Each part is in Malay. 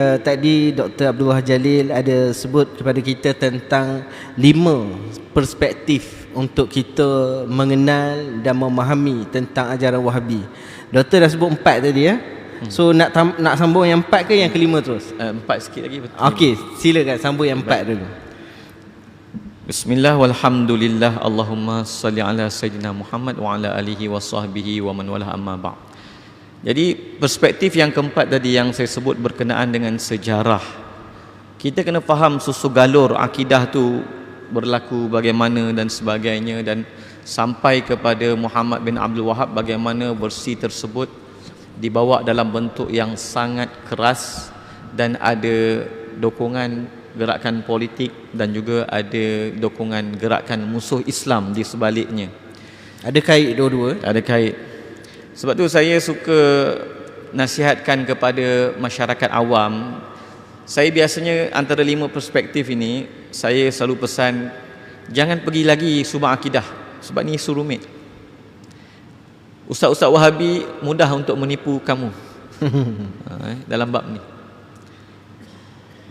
Uh, tadi Dr. Abdullah Jalil ada sebut kepada kita tentang lima perspektif untuk kita mengenal dan memahami tentang ajaran Wahabi. Doktor dah sebut empat tadi ya. So nak tam- nak sambung yang empat ke yang kelima terus? Uh, empat sikit lagi betul. Okey, silakan sambung yang empat dulu. Bismillah walhamdulillah Allahumma salli ala Sayyidina Muhammad wa ala alihi wa sahbihi wa man wala amma ba'd. Jadi perspektif yang keempat tadi yang saya sebut berkenaan dengan sejarah. Kita kena faham susu galur akidah tu berlaku bagaimana dan sebagainya dan sampai kepada Muhammad bin Abdul Wahab bagaimana versi tersebut dibawa dalam bentuk yang sangat keras dan ada dokongan gerakan politik dan juga ada dokongan gerakan musuh Islam di sebaliknya. Ada kait dua-dua. Ada kait. Sebab tu saya suka nasihatkan kepada masyarakat awam. Saya biasanya antara lima perspektif ini, saya selalu pesan jangan pergi lagi subang akidah sebab ni isu rumit. Ustaz-ustaz Wahabi mudah untuk menipu kamu. ha, eh, dalam bab ni.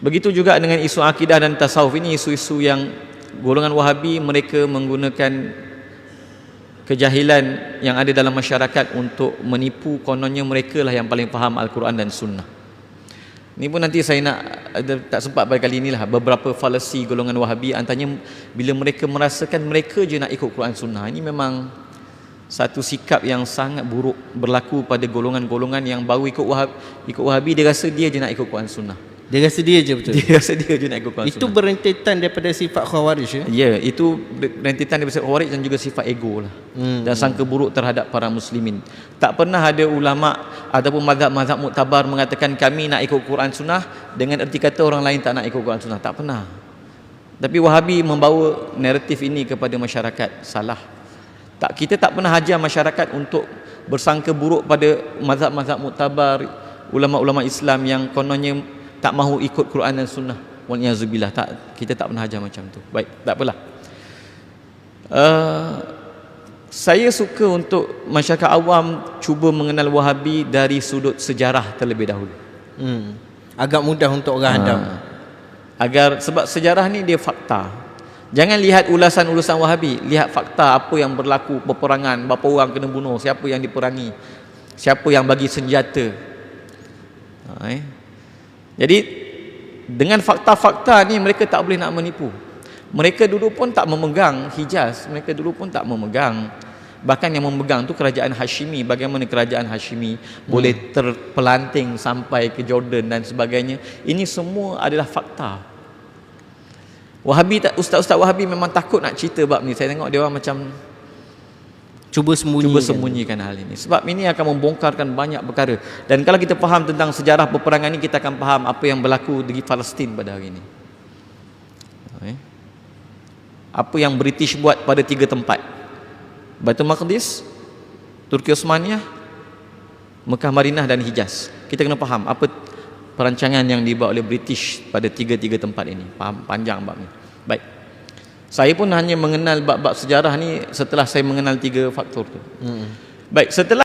Begitu juga dengan isu akidah dan tasawuf ini isu-isu yang golongan Wahabi mereka menggunakan kejahilan yang ada dalam masyarakat untuk menipu kononnya mereka lah yang paling faham Al-Quran dan Sunnah. Ini pun nanti saya nak tak sempat pada kali inilah beberapa falasi golongan Wahabi antaranya bila mereka merasakan mereka je nak ikut Quran Sunnah. Ini memang satu sikap yang sangat buruk berlaku pada golongan-golongan yang baru ikut Wahabi, ikut Wahabi dia rasa dia je nak ikut Quran Sunnah. Dia rasa dia je betul. Dia rasa dia je nak ikut Quran Itu berentetan daripada sifat khawarij ya. Ya, itu rentetan daripada khawarij dan juga sifat ego lah. Hmm. Dan sangka buruk terhadap para muslimin. Tak pernah ada ulama ataupun mazhab-mazhab muktabar mengatakan kami nak ikut Quran Sunnah dengan erti kata orang lain tak nak ikut Quran Sunnah. Tak pernah. Tapi Wahabi membawa naratif ini kepada masyarakat. Salah. Tak kita tak pernah ajar masyarakat untuk bersangka buruk pada mazhab-mazhab muktabar ulama-ulama Islam yang kononnya tak mahu ikut Quran dan Sunnah. Waliyahzubillah tak kita tak pernah ajar macam tu. Baik, tak apalah. Uh, saya suka untuk masyarakat awam cuba mengenal Wahabi dari sudut sejarah terlebih dahulu. Hmm. Agak mudah untuk orang hadam. Ha. Agar sebab sejarah ni dia fakta. Jangan lihat ulasan-ulasan Wahabi, lihat fakta apa yang berlaku peperangan, berapa orang kena bunuh, siapa yang diperangi, siapa yang bagi senjata. Ha, eh? Jadi dengan fakta-fakta ni mereka tak boleh nak menipu. Mereka dulu pun tak memegang Hijaz, mereka dulu pun tak memegang. Bahkan yang memegang tu kerajaan Hashimi. Bagaimana kerajaan Hashimi hmm. boleh terpelanting sampai ke Jordan dan sebagainya. Ini semua adalah fakta. Wahabi tak ustaz-ustaz Wahabi memang takut nak cerita bab ni. Saya tengok dia orang macam Cuba sembunyi. cuba sembunyikan hal ini. Sebab ini akan membongkarkan banyak perkara. Dan kalau kita faham tentang sejarah peperangan ini kita akan faham apa yang berlaku di Palestin pada hari ini. Apa yang British buat pada tiga tempat? Baitul Maqdis Turki Osmaniyah Mekah Marinah dan Hijaz. Kita kena faham apa perancangan yang dibuat oleh British pada tiga-tiga tempat ini. Faham? Panjang bab ni baik saya pun hanya mengenal bab-bab sejarah ni setelah saya mengenal tiga faktor tu. Hmm. Baik, setelah